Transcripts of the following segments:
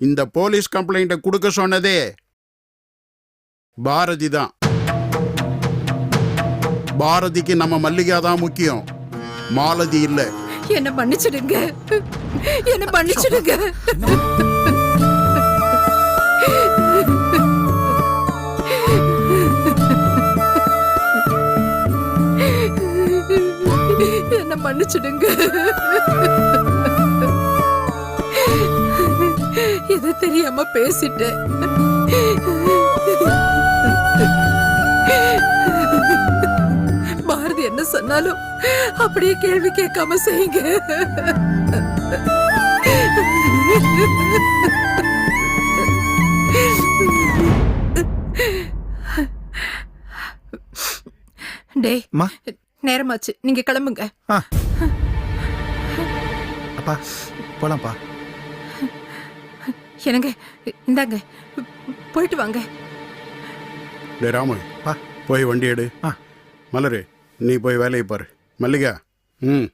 இந்த போலீஸ் கம்ப்ளைண்ட்டை கொடுக்க சொன்னதே பாரதி தான். பாரதிக்கு நம்ம மல்லிகா தான் முக்கியம். மாலதி இல்ல. என்ன பண்ணிச்சிடுங்க என்ன பண்ணிச்சிடுங்க என்ன மன்னிச்சிடுங்க. தெரியாம பேசிட்டேன். பாரதி என்ன சொன்னாலும் அப்படியே கேள்வி கேட்காம செய்யுங்க. டேய் அம்மா நேரமாச்சு. நீங்க கிளம்புங்க. அப்பா போலாம்ப்பா. என்னங்க இந்தாங்க போயிட்டு வாங்க. டே ராமு பா. போய் வண்டி எடு. ஆ. மலரு நீ போய் வேலையை பாரு. மல்லிகா ம்.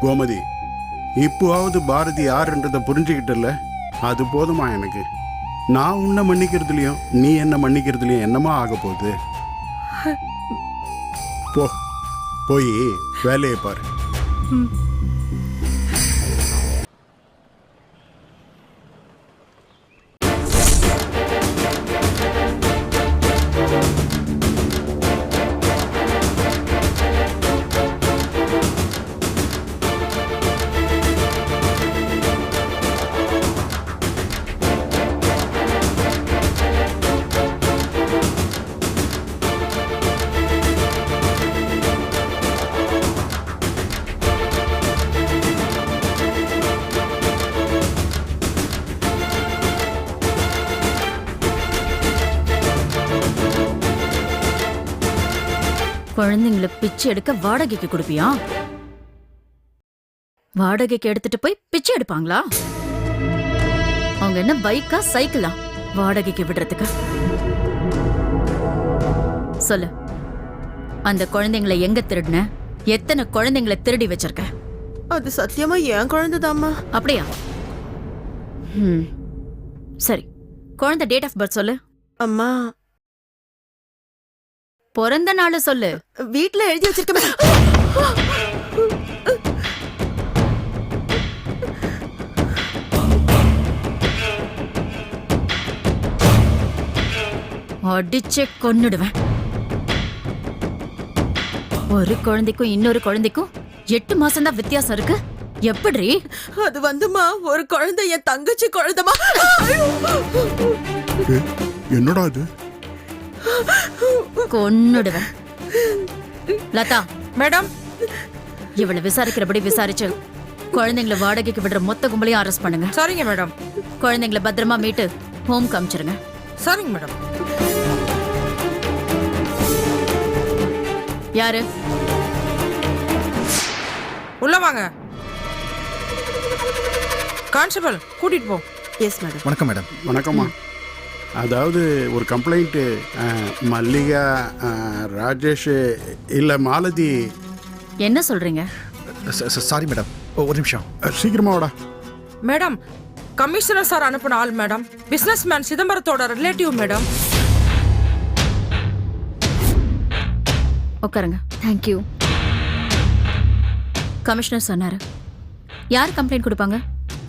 கோமதி இப்போவாவது பாரதி யாருன்றதை புரிஞ்சுக்கிட்டல அது போதுமா எனக்கு? நான் உன்னை மன்னிக்கிறதுலையும் நீ என்ன மன்னிக்கிறதுலையும் என்னமா ஆக போகுது? போ போய் வேலையை பாரு. Mm. குழந்தைங்களை பிச்சை எடுக்க வாடகைக்கு கொடுப்பியா? வாடகைக்கு எடுத்துட்டு போய் பிச்சை எடுப்பாங்களா? அவங்க என்ன பைக்கா சைக்கிளா? வாடகைக்கு விடுறதுக்கு. சொல்லு. அந்த குழந்தைங்களை எங்க திருடுன? எத்தனை குழந்தைங்களை திருடி வச்சிருக்க? அது சத்தியமா என் குழந்தைதாம்மா. அப்படியா? ம். சரி. குழந்தை டேட் ஆஃப் பர்த் சொல்லு. அம்மா பிறந்த நாள் சொல்லு. வீட்ல எழுதி வச்சிருக்கேன் அடிச்சே கொன்னுடுவேன். ஒரு குழந்தைக்கும் இன்னொரு குழந்தைக்கும் எட்டு மாசம் தான் வித்தியாசம் இருக்கு. எப்படி அது வந்துமா ஒரு குழந்தை என் தங்கச்சி குழந்தைமா? என்னடா இது? கொன்னுடுவேன். லதா மேடம் இவளை விசாரிக்கிறபடி விசாரிச்சு குழந்தைங்களை வாடகைக்கு விடுற மொத்த கும்பலையும் அரெஸ்ட் பண்ணுங்க. சரிங்க மேடம். குழந்தைங்களை பத்திரமா மீட்டு ஹோம் காமிச்சிருங்க சரிங்க மேடம். யாரு? உள்ள வாங்க. கான்ஸ்டபிள் கூட்டிட்டு போ. எஸ் மேடம் வணக்கம் மேடம். வணக்கம்மா. அதாவது ஒரு கம்ப்ளைண்ட்டு மல்லிகா ராஜேஷ் இல்லை மாலதி. என்ன சொல்றீங்க? சாரி மேடம் ஒரு நிமிஷம். அஹ், சீக்கிரமா வாடா. மேடம் கமிஷனர் சார் அனுப்பின ஆள் மேடம். பிசினஸ் மேன் சிதம்பரத்தோட ரிலேட்டிவ் மேடம். உட்காருங்க. தேங்க்யூ கமிஷனர் சொன்னாரு. யார் கம்ப்ளைண்ட் கொடுப்பாங்க?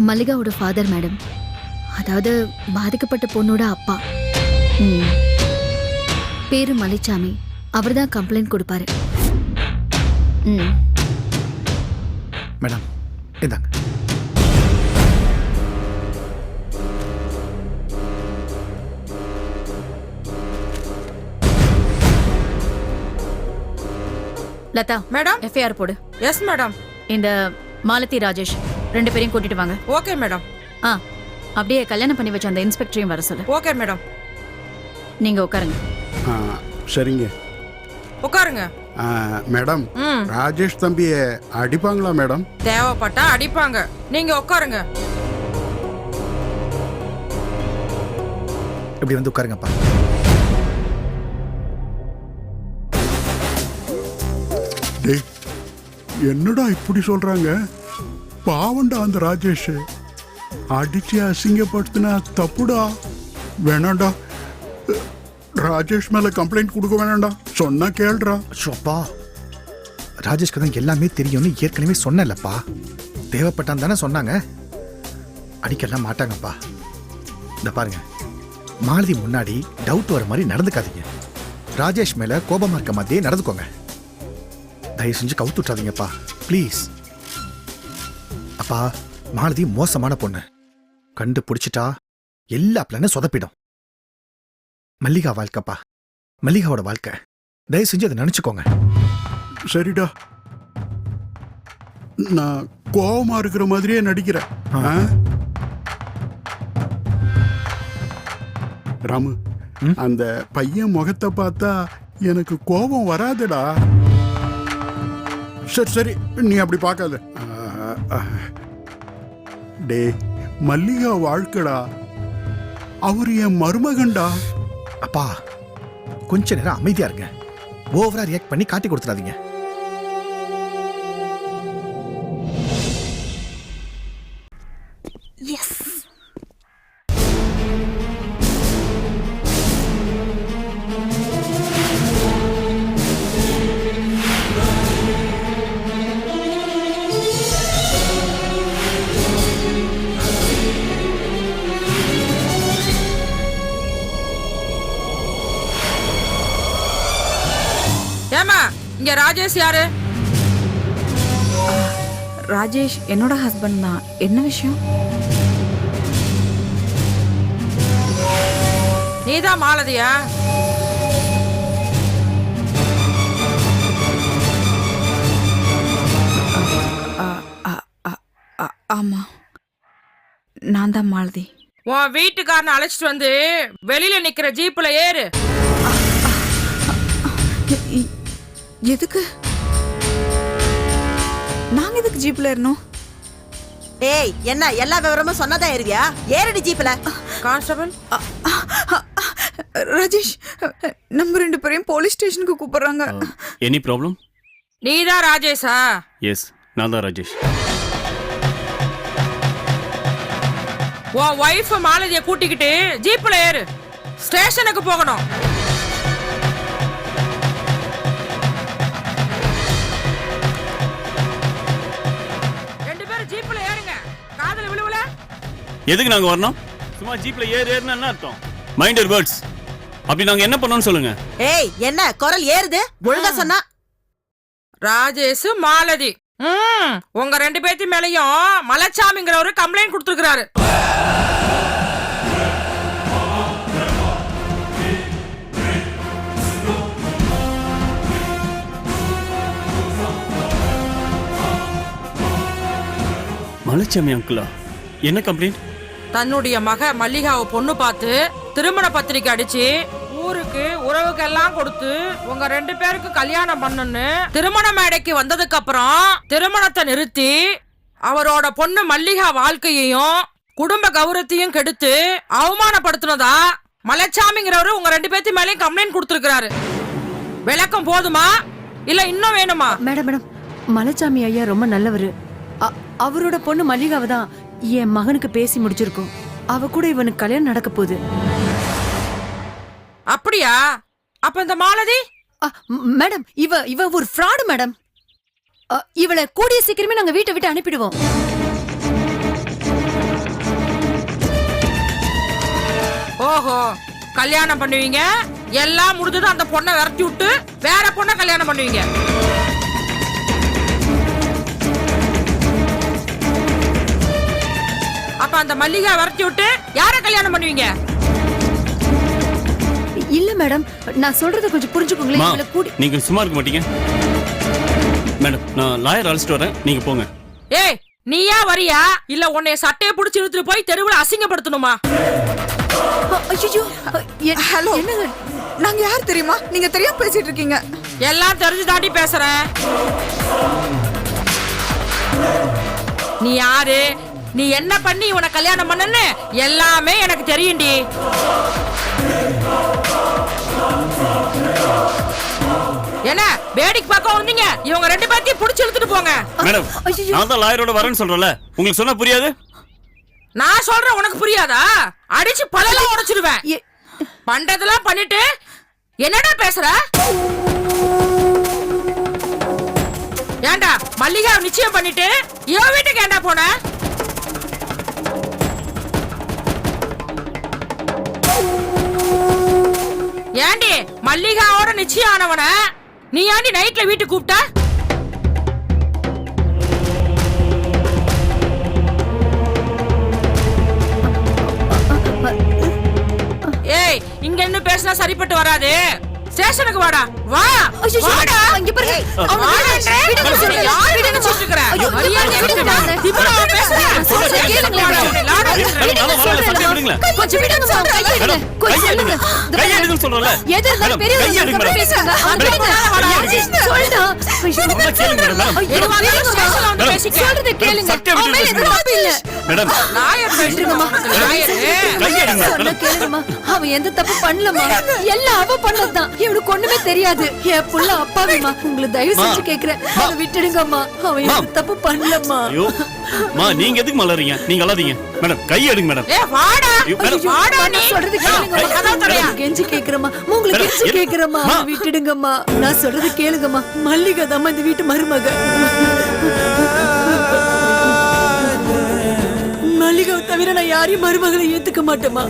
மல்லிகாவோட ஃபாதர் மேடம் அதாவது பாதிக்கப்பட்ட பொண்ணோட அப்பா. ம், பேரு மலைச்சாமி. அவர்தான் கம்ப்ளைண்ட் கொடுப்பாரு. ம். மேடம் இந்தாங்க. லதா மேடம்? எஃப்ஐஆர் போடு. Yes madam. இந்த மாலதி ராஜேஷ். ரெண்டு பேரையும் கூட்டிட்டு வாங்க. Okay madam. ஆ. அப்படியே கல்யாணம் பண்ணி வச்ச அந்த இன்ஸ்பெக்டரையும் வர சொல்லு. ஓகே மேடம் நீங்க உட்காருங்க. சரிங்க. உட்காருங்க. மேடம் ம். ராஜேஷ் தம்பியை அடிப்பாங்களா மேடம் தேவைப்பட்டா அடிப்பாங்க. நீங்க உட்காருங்க. இப்படி வந்து உட்காருங்கப்பா. டேய் என்னடா இப்படி சொல்றாங்க? பாவண்டா அந்த ராஜேஷ். அடிச்சு அசிங்கப்படுத்தினா தப்புடா. வேணாண்டா ராஜேஷ் மேல கம்ப்ளைண்ட் கொடுக்க வேணாம்டா. சொன்னா கேள்றா. ஷோப்பா ராஜேஷ்க்கு தான் எல்லாமே தெரியும்னு ஏற்கனவே சொன்னேன்லப்பா. தேவைப்பட்டான் தானே சொன்னாங்க. அடிக்கலாம் மாட்டாங்கப்பா. இந்த பாருங்க மாலதி முன்னாடி டவுட் வர மாதிரி நடந்துக்காதீங்க. ராஜேஷ் மேல கோபமா இருக்க மாதிரியே நடந்துக்கோங்க. தயவு செஞ்சு கவுத்து விட்றாதீங்கப்பா ப்ளீஸ் அப்பா மாலதி மோசமான பொண்ணு. கண்டுபிடிச்சிட்டா எல்லா பிளானும் சொதப்பிடும். மல்லிகா வாழ்க்கைப்பா. மல்லிகாவோட வாழ்க்கை. தயவு செஞ்சு அதை நினைச்சுக்கோங்க. சரிடா. நான் கோவமா இருக்கிற மாதிரியே நடிக்கிறேன். ஆ? ராமு ம்? அந்த பையன் முகத்தை பார்த்தா எனக்கு கோபம் வராதுடா. சரி சரி நீ அப்படி பார்க்காத. ஆ, ஆ. டேய் மல்லிகா வாழ்க்கடா? அவர் என் மருமகண்டா அப்பா கொஞ்ச நேரம் அமைதியா இருங்க. ஓவரா ரியாக்ட் பண்ணி காட்டி கொடுத்துடாதீங்க. இங்க ராஜேஷ் யாரு? ராஜேஷ் என்னோட ஹஸ்பண்ட் தான். என்ன விஷயம்? நீதான் மாலதியா? ஆமா. நான் தான் மாலதி. உன் வீட்டுக்காரனை அழைச்சிட்டு வந்து வெளியில நிக்கிற ஜீப்ல ஏறு. எதுக்கு? நாங்க எதுக்கு ஜீப்ல இருந்தோம் ஏய் என்ன எல்லா விவரமும் சொன்னதா இருக்கியா ஏறடி ஜீப்ல கான்ஸ்டபிள்? ராஜேஷ் நம்ம ரெண்டு பேரையும் போலீஸ் ஸ்டேஷனுக்கு கூப்பிடுறாங்க. எனி ப்ராப்ளம் நீதான் ராஜேஷா? எஸ் நான் தான் ராஜேஷ். உன் ஒய்ஃப் மாலதிய கூட்டிக்கிட்டு ஜீப்ல ஏறு. ஸ்டேஷனுக்கு போகணும். எதுக்கு நாங்கள் வரணும்? சும்மா ஜீப்பில் ஏறு ஏறுனா என்ன அர்த்தம்? மைண்டர் வேர்ட்ஸ் அப்படி நாங்கள் என்ன பண்ணோம்னு சொல்லுங்க? ஏய் என்ன? குரல் ஏறுது? ஒழுங்கா சொன்னா. ராஜேஷ் மாலதி. ம், உங்க ரெண்டு பேர்த்து மேலயும் மலைச்சாமிங்கிற ஒரு கம்ப்ளைண்ட் கொடுத்துருக்காரு மலைச்சாமி அங்கிளா என்ன கம்ப்ளைண்ட் தன்னுடைய மக மல்லிகாவை பொண்ணு பார்த்து திருமண பத்திரிக்கை அடிச்சு ஊருக்கு உறவுக்கு எல்லாம் கொடுத்து உங்க ரெண்டு பேருக்கு கல்யாணம் பண்ணுன்னு திருமண மேடைக்கு வந்ததுக்கு அப்புறம் திருமணத்தை நிறுத்தி அவரோட பொண்ணு மல்லிகா வாழ்க்கையையும் குடும்ப கௌரவத்தையும் கெடுத்து அவமானப்படுத்தினதா? மலைச்சாமிங்கிறவரு உங்க ரெண்டு பேர்த்து மேலேயும் கம்ப்ளைண்ட் கொடுத்துருக்காரு விளக்கம் போதுமா? இல்ல இன்னும் வேணுமா? மேடம் மேடம் மலைச்சாமி ஐயா ரொம்ப நல்லவர். அவரோட பொண்ணு மல்லிகாவை தான் என் மகனுக்கு பேசி முடிச்சிருக்கோம். அவ கூட இவனுக்கு கல்யாணம் நடக்க போகுது. அப்படியா? அப்ப இந்த மாலதி? அ, ம், மேடம் இவ இவ ஒரு ஃப்ராடு மேடம். அ, இவளை கூடிய சீக்கிரமே நாங்க வீட்டை விட்டு அனுப்பிடுவோம். ஓஹோ கல்யாணம் பண்ணுவீங்க? எல்லாம் முடிஞ்சது அந்த பொண்ணை விரட்டி விட்டு வேற பொண்ணை கல்யாணம் பண்ணுவீங்க. அப்ப அந்த மல்லிகா விரட்டி விட்டு யார கல்யாணம் பண்ணுவீங்க? இல்ல மேடம் நான் சொல்றத கொஞ்சம் புரிஞ்சுக்கோங்களேன். இவளை கூடி நீங்கள் சும்மா இருக்க மாட்டீங்க. மேடம் நான் லாயர் அழைச்சிட்டு வரேன். நீங்கள் போங்க. ஏய் நீயா வரியா? இல்ல உன்னைய சட்டையை புடிச்சு இழுத்துட்டு போய் தெருவுல அசிங்கப்படுத்தணுமா? ஐயோ ஹலோ என்னங்க? நாங்க யார் தெரியுமா? நீங்க தெரியாம பேசிட்டு இருக்கீங்க. எல்லாம் தெரிஞ்சு தாண்டி பேசுறேன் நீ யாரு? நீ என்ன பண்ணி இவனை கல்யாணம் பண்ணன்னு? எல்லாமே எனக்கு தெரியும்டி. என்ன? வேடிக்கை பார்க்க வந்தீங்க. இவங்க ரெண்டு பேர்த்தையும் புடிச்சு இழுத்துட்டு போங்க. மேடம் நான் தான் லாயரோட வரேன்னு சொல்றேன்ல. உங்களுக்கு சொன்னா புரியாது? நான் சொல்றேன் உனக்கு புரியாதா? அடிச்சு பழலாம் உடைச்சிடுவேன் பண்றதெல்லாம் பண்ணிட்டு என்னடா பேசுற? ஏன்டா மல்லிகா நிச்சயம் பண்ணிட்டு இவன் வீட்டுக்கு ஏன்டா போன? ஏண்டி மல்லிகாவோட நிச்சயம் ஆனவன நீ ஏண்டி நைட்ல வீட்டுக்கு கூப்பிட்ட? ஏய் இங்க இன்னும் பேசினா சரிப்பட்டு வராது. ஸ்டேஷனுக்கு வாடா. வா வாடா இங்க பாருங்க. அவன் வாடான்றே. விடுங்க சொல்றேன். யாரை விடுங்க. நினைச்சிட்டு இருக்கிற? ஐயோ, மரியாதையா விடுங்க. விடுங்க. இப்ப நான் பேசுறேன். சொல்றேன், கேளுங்க. கொஞ்சம் விடுங்க கையை எடுங்க. எது இருந்தாலும். பேசுறாங்க. அவன் விடுங்க. ஐயோ, இருந்தாலும். சொல்றதை கேளுங்க. அவன் எந்த தப்பு இல்ல. மேடம் லாயர் பேசுறீங்கம்மா லாயர் கையை எடுங்க, சொன்னா மேடம். கேளுங்கம்மா. அவன் எந்த தப்பு பண்ணலம்மா எல்லாம் அவ பண்ணதுதான் இவனுக்கு ஒண்ணுமே தெரியாது என் புள்ள அப்பாவிமா உங்களை தயவு செஞ்சு கேக்குறேன். அவனை விட்டுடுங்கம்மா. அவன் எந்த தப்பு பண்ணலம்மா ஐயோ. மா நீங்க எதுக்கு மலறீங்க? நீங்க அழாதீங்க. மேடம் கையை எடுங்க மேடம். ஏ வாடா. ஐயோ, மேடம். வாடா அம்மா, நீ. சொல்றது கேளுங்கம்மா. ஏய், கதவை கெஞ்சி கேக்குறேம்மா. உங்களை மேடம், கெஞ்சி இரு- கேக்குறேம்மா. அம்மா. விட்டுடுங்கம்மா. நான் சொல்றது கேளுங்கம்மா. மல்லிகை தாம்மா இந்த வீட்டு மருமக. மல்லிகாவை தவிர நான் யாரையும் மருமகளை ஏத்துக்க மாட்டேம்மா.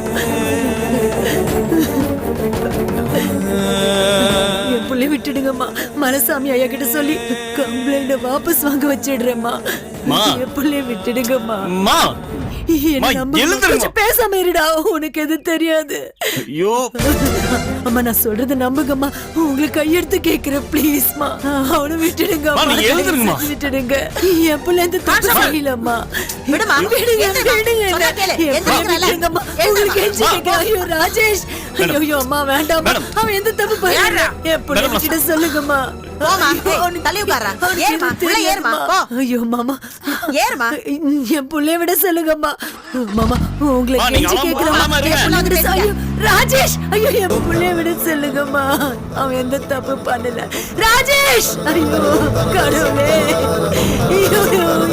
விட்டுடுங்கம்மா. மலசாமி ஐயா கிட்ட சொல்லி கம்ப்ளைண்ட வாபஸ் வாங்க வச்சிடுறேம்மா. என் புள்ளைய விட்டுடுங்கம்மா. பேசாம இருடா உனக்கு எது தெரியாது. ஐயோ. அம்மா நான் சொல்றது நம்புங்கம்மா. உங்களுக்கு கையெடுத்து கேக்குறேன் ப்ளீஸ்மா அவனை விட்டுடுங்க அம்மா. விட்டுடுங்க. என் பிள்ளை எந்த தப்பு செய்யலம்மா. விடுமா. விடுங்க. விடுங்க. உங்களுக்கு கெஞ்சி மா. கேக்குறேன். ஐயோ ராஜேஷ். ஐயோ அம்மா வேண்டாம். அவன் எந்த தப்பு பண்ணல? என் பிள்ளை சொல்லுங்கம்மா. என் புள்ளைய விட சொல்லுங்கம்மா. மாமா உங்களை ராஜேஷ். ஐயோ என் புள்ளைய விட சொல்லுங்கம்மா. அவன் எந்த தப்பு பண்ணல. ராஜேஷ்! ஐயோ கடவுளே. ஐயோ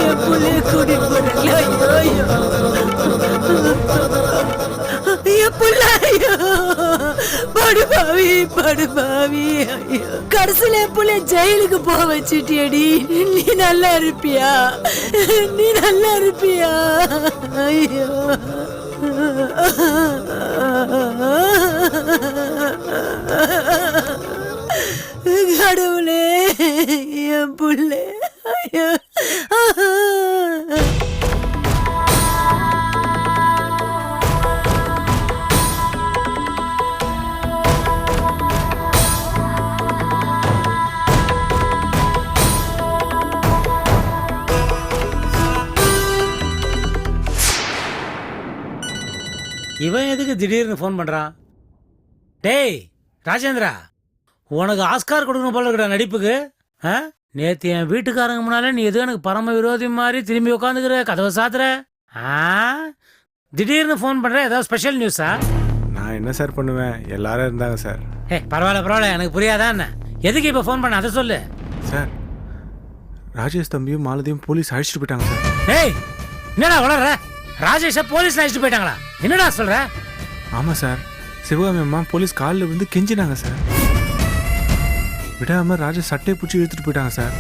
என் புள்ளைய கூட்டிட்டு போறீங்களா ஐயோ ஐயோ. என் புள்ள ஐயோ. படுபாவி படுபாவி ஐயோ. கடைசியில என் புள்ள ஜெயிலுக்கு போக வச்சுட்டியடி. நீ நல்லா இருப்பியா? நீ நல்லா இருப்பியா? ஐயோ. திடீர்னு ஃபோன் பண்றான். டேய் ராஜேந்திரா உனக்கு ஆஸ்கார் கொடுக்கணும் போல இருக்கடா நடிப்புக்கு. ஆ? நேத்து என் வீட்டுக்காரங்க முன்னால நீ எதுவும் எனக்கு பரம விரோதி மாதிரி திரும்பி உட்காந்துக்கிற கதவை சாத்துற? ஆ? திடீர்னு ஃபோன் பண்ற ஏதாவது ஸ்பெஷல் நியூஸா நான் என்ன சார் பண்ணுவேன்? எல்லாரும் இருந்தாங்க சார் ஏ பரவாயில்ல பரவாயில்ல எனக்கு புரியாதா என்ன? எதுக்கு இப்போ ஃபோன் பண்ண அதை சொல்லு. சார் ராஜேஷ் தம்பியும் மாலதியும் போலீஸ் அழைச்சிட்டு போயிட்டாங்க சார் ஏய் என்னடா வளர்ற ராஜேஷை போலீஸ் அழைச்சிட்டு போயிட்டாங்களா? என்னடா சொல்ற? ஆமாம் சார். சிவகாமி அம்மா போலீஸ் காலில் வந்து கெஞ்சினாங்க சார். விடாம ராஜேஷ் சட்டையை பிடிச்சி இழுத்துட்டு போயிட்டாங்க சார்.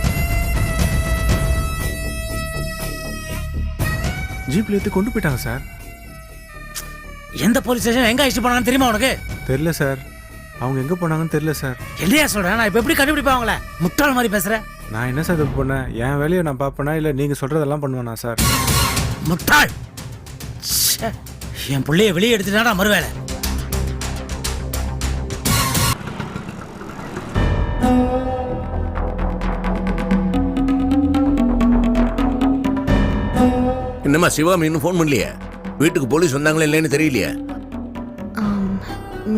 ஜீப்ல ஏற்றி கொண்டு போயிட்டாங்க சார். எந்த போலீஸ் ஸ்டேஷன் எங்க அழைச்சிட்டு போனாங்கன்னு தெரியுமா உனக்கு? தெரில சார். அவங்க எங்கே போனாங்கன்னு தெரில சார். என்னையா சொல்றேன் நான் இப்போ எப்படி கண்டுபிடிப்பேன் அவங்கள? முட்டாள் மாதிரி பேசுற? நான் என்ன சார் தப்பு பண்ணேன்? என் வேலையை நான் பார்ப்பேனா? இல்லை நீங்கள் சொல்கிறதெல்லாம் பண்ணுவேனா சார்? முட்டாள்! ச்சே, என் பிள்ளைய வெளியே எடுத்துட்டாடா மறுவேளை என்னம்மா சிவாமி இன்னும் ஃபோன் பண்ணலையே? வீட்டுக்கு போலீஸ் வந்தாங்களா இல்லைன்னு தெரியலையே?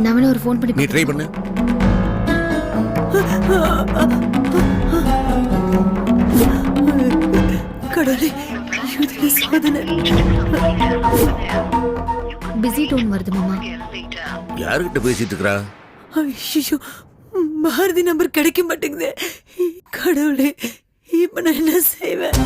வேணா ஒரு ஃபோன் பண்ணி நீ ட்ரை பண்ணு. கடவுளே சோதனை. பிஸி டோன் வருது மாமா. யாருக்கிட்ட பேசிட்டு ஐயோ பாரதி நம்பர் கிடைக்க மாட்டேங்குது. கடவுளே இப்ப நான் என்ன செய்வேன்?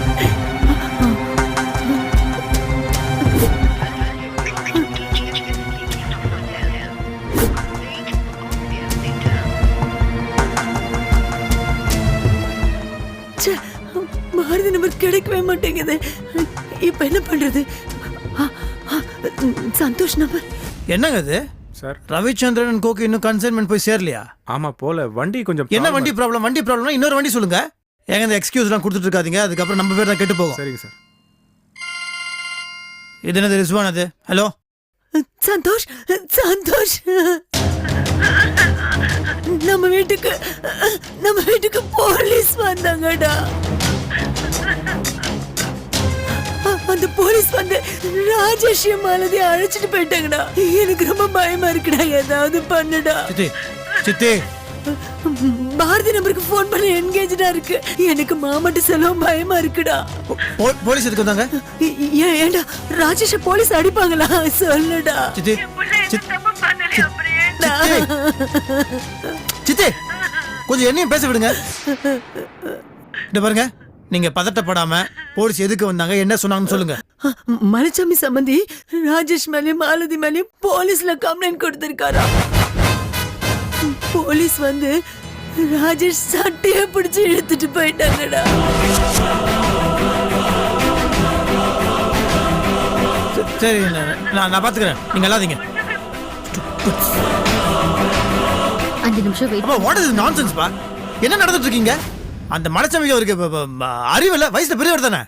ச்சே, பாரதி நம்பர் கிடைக்கவே மாட்டேங்குது. இப்ப என்ன பண்றது? சந்தோஷ் நம்பர் என்னங்க இது? சார். ரவிச்சந்திரன் கோக்கு இன்னும் கன்சைன்மெண்ட் போய் சேரலையா? ஆமா போல. வண்டி கொஞ்சம் என்ன வண்டி ப்ராப்ளம் வண்டி ப்ராப்ளம்னா இன்னொரு வண்டி சொல்லுங்க. ஏங்க இந்த எக்ஸ்கியூஸ்லாம் கொடுத்துட்டு இருக்காதீங்க அதுக்கப்புறம் நம்ம பேர் தான் கெட்டு போகும். சரிங்க சார். இது என்னது ரிஸ்வான் அது? ஹலோ? சந்தோஷ் சந்தோஷ். நம்ம வீட்டுக்கு நம்ம வீட்டுக்கு போலீஸ் வந்தாங்கடா. அந்த போலீஸ் வந்து ராஜேஷ் மாலதி அழைச்சிட்டு போயிட்டாங்கடா. எனக்கு ரொம்ப பயமா இருக்குடா. ஏதாவது பண்ணுடா. சித்தி சித்தி. பாரதி நம்பருக்கு ஃபோன் பண்ண என்கேஜடா இருக்கு. எனக்கு மாமட்டு செலவும் பயமா இருக்குடா. போலீஸ் எதுக்கு வந்தாங்க? ஏ- ஏன் ஏன்டா ராஜேஷ போலீஸ் அடிப்பாங்களா? சொல்லுடா. சித்தி சித்- சித்தி. சித்தி கொஞ்சம் என்னையும் பேச விடுங்க. இந்த பாருங்க. நீங்க பதட்டப்படாம போலீஸ் எதுக்கு வந்தாங்க? என்ன சொன்னாங்கன்னு சொல்லுங்க. மலைச்சாமி சம்பந்தி ராஜேஷ் மேலயும் மாலதி மேலயும் போலீஸ்ல கம்ப்ளைண்ட் கொடுத்திருக்காரா? போலீஸ் வந்து ராஜேஷ் சட்டைய பிடிச்சு இழுத்துட்டு போயிட்டாங்கடா. சரி நான் நான் நான் பாத்துக்கிறேன். நீங்க அல்லாதீங்க அஞ்சு நிமிஷம் வெயிட் வாட் இஸ் நான்சென்ஸ் பா? என்ன நடந்துட்டு இருக்கீங்க? அந்த மலைச்சாமிக்கு அவருக்கு அறிவு இல்ல வயசுல பெரியவர் தானே.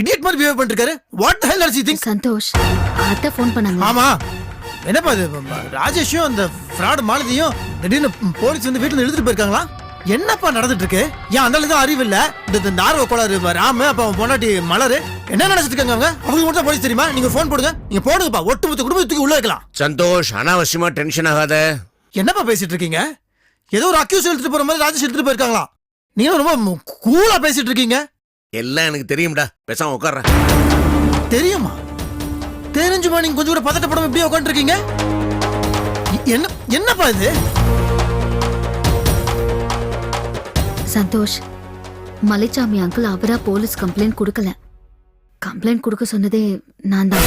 இடியட் மாதிரி பிஹேவ் பண்ணிருக்காரு. வாட் ஹெல் ஆர் சி திங்க் சந்தோஷ் அத்தை ஃபோன் பண்ணாங்க. ஆமா. என்னப்பா இது? ராஜேஷும் அந்த ஃப்ராட் மாலதியும் திடீர்னு போலீஸ் வந்து வீட்டுல எடுத்துட்டு போயிருக்காங்களா? என்னப்பா நடந்துட்டு இருக்கு ஏன் அந்த அளவுக்கு அறிவு இல்ல? இந்த- நார்வ கோளாறு ராமு அப்ப அவன் பொண்டாட்டி மலரு என்ன நினைச்சிட்டு இருக்காங்க அவங்க? அவங்க மட்டும் தான் போலீஸ் தெரியுமா? நீங்க ஃபோன் போடுங்க. நீங்க போடுங்கப்பா. ஒட்டுமொத்த குடும்பத்துக்கு உள்ள வைக்கலாம். சந்தோஷ் அனாவசியமா டென்ஷன் ஆகாத. என்னப்பா பேசிட்டு இருக்கீங்க? ஏதோ ஒரு அக்யூஸ் எடுத்துட்டு போற மாதிரி ராஜேஷ் எடுத்துட்டு போயிருக்காங்களா? நீங்க ரொம்ப கூலா பேசிட்டு இருக்கீங்க எல்லாம் எனக்கு தெரியும்டா. பேசாம உட்கார்றேன் தெரியுமா? தெரிஞ்சுமா நீங்க கொஞ்சம் கூட பதட்டப்படாம இப்படியே உட்காந்து இருக்கீங்க என்ன என்னப்பா இது? சந்தோஷ் மலைச்சாமி அங்கிள் அவரா போலீஸ் கம்ப்ளைண்ட் கொடுக்கல. கம்ப்ளைண்ட் கொடுக்க சொன்னதே நான் தான்